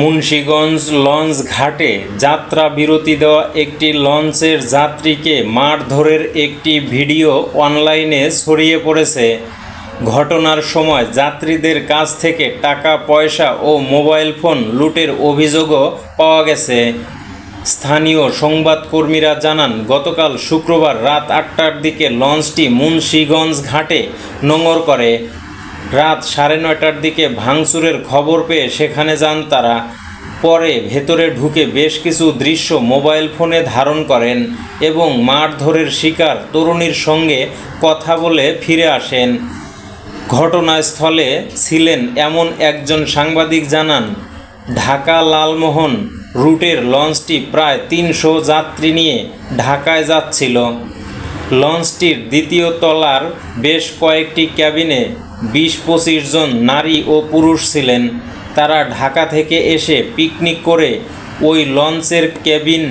Munshiganj launch ঘাটে যাত্রা বিরতি দেওয়া একটি লঞ্চের যাত্রীকে মারধরের একটি ভিডিও অনলাইনে ছড়িয়ে পড়েছে। ঘটনার সময় যাত্রীদের কাছ থেকে টাকা, পয়সা ও মোবাইল ফোন লুটের অভিযোগও পাওয়া গেছে। স্থানীয় সংবাদকর্মীরা জানান, গতকাল শুক্রবার রাত আটটার দিকে লঞ্চটি মুন্সীগঞ্জ ঘাটে নোঙর করে। রাত সাড়ে নয়টার দিকে ভাঙচুরের খবর পেয়ে সেখানে যান তারা। পরে ভেতরে ঢুকে বেশ কিছু দৃশ্য মোবাইল ফোনে ধারণ করেন এবং মারধরের শিকার তরুণীর সঙ্গে কথা বলে ফিরে আসেন। ঘটনাস্থলে ছিলেন এমন একজন সাংবাদিক জানান, ঢাকা লালমোহন রুটের লঞ্চটি প্রায় তিনশো যাত্রী নিয়ে ঢাকায় যাচ্ছিল। লঞ্চটির দ্বিতীয় তলার বেশ কয়েকটি ক্যাবিনে বিশ পঁচিশ জন নারী ও পুরুষ ছিলেন। তারা ঢাকা থেকে এসে পিকনিক করে ওই লঞ্চের কেবিন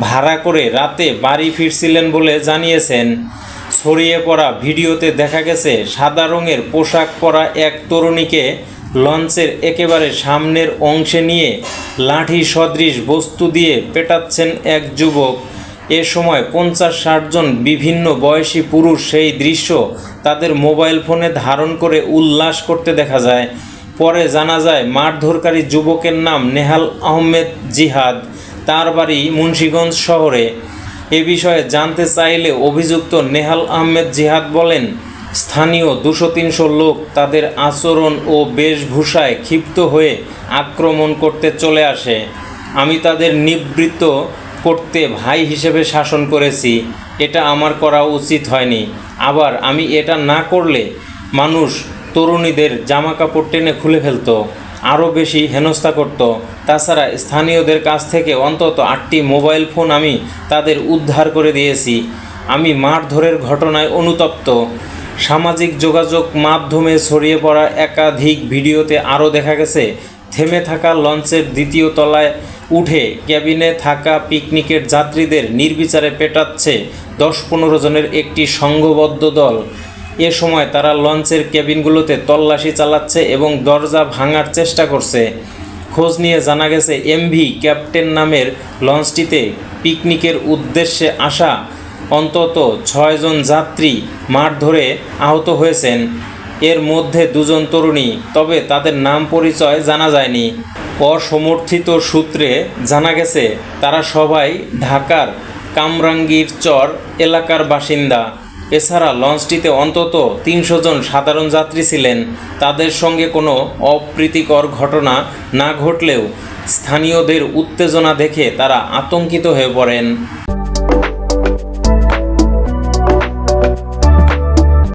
ভাড়া করে রাতে বাড়ি ফিরছিলেন বলে জানিয়েছেন। ছড়িয়ে পড়া ভিডিওতে দেখা গেছে, সাদা রঙের পোশাক পরা এক তরুণীকে লঞ্চের একেবারে সামনের অংশে নিয়ে লাঠি সদৃশ বস্তু দিয়ে পেটাচ্ছেন এক যুবক। এ সময় পঞ্চাশ ষাটজন বিভিন্ন বয়সী পুরুষ সেই দৃশ্য তাদের মোবাইল ফোনে ধারণ করে উল্লাস করতে দেখা যায়। পরে জানা যায়, মারধরকারী যুবকের নাম নেহাল আহমেদ জিহাদ। তার বাড়ি মুন্সীগঞ্জ শহরে। এ বিষয়ে জানতে চাইলে অভিযুক্ত নেহাল আহমেদ জিহাদ বলেন, স্থানীয় দুশো তিনশো লোক তাদের আচরণ ও বেশভূষায় ক্ষিপ্ত হয়ে আক্রমণ করতে চলে আসে। আমি তাদের নিবৃত্ত করতে ভাই হিসেবে শাসন করেছি, এটা আমার করা উচিত হয়নি। আবার আমি এটা না করলে মানুষ তরুণীদের জামা কাপড় টেনে খুলে ফেলতো, আরও বেশি হেনস্থা করত। তাছাড়া স্থানীয়দের কাছ থেকে অন্তত আটটি মোবাইল ফোন আমি তাদের উদ্ধার করে দিয়েছি। আমি মারধরের ঘটনায় অনুতপ্ত। সামাজিক যোগাযোগ মাধ্যমে ছড়িয়ে পড়া একাধিক ভিডিওতে আরও দেখা গেছে, থেমে থাকা লঞ্চের দ্বিতীয় তলায় উঠে ক্যাবিনে থাকা পিকনিকের যাত্রীদের নির্বিচারে পেটাচ্ছে দশ পনেরো জনের একটি সংঘবদ্ধ দল। এ সময় তারা লঞ্চের কেবিনগুলোতে তল্লাশি চালাচ্ছে এবং দরজা ভাঙার চেষ্টা করছে। খোঁজ নিয়ে জানা গেছে, এমভি ক্যাপ্টেন নামের লঞ্চটিতে পিকনিকের উদ্দেশ্যে আসা অন্তত ছয়জন যাত্রী মাঠ ধরে আহত হয়েছেন। এর মধ্যে দুজন তরুণী, তবে তাদের নাম পরিচয় জানা যায়নি। অসমর্থিত সূত্রে জানা গেছে, তারা সবাই ঢাকার কামরাঙ্গীর চর এলাকার বাসিন্দা। এছাড়া লঞ্চটিতে অন্তত তিনশো জন সাধারণ যাত্রী ছিলেন। তাদের সঙ্গে কোনো অপ্রীতিকর ঘটনা না ঘটলেও স্থানীয়দের উত্তেজনা দেখে তারা আতঙ্কিত হয়ে পড়েন।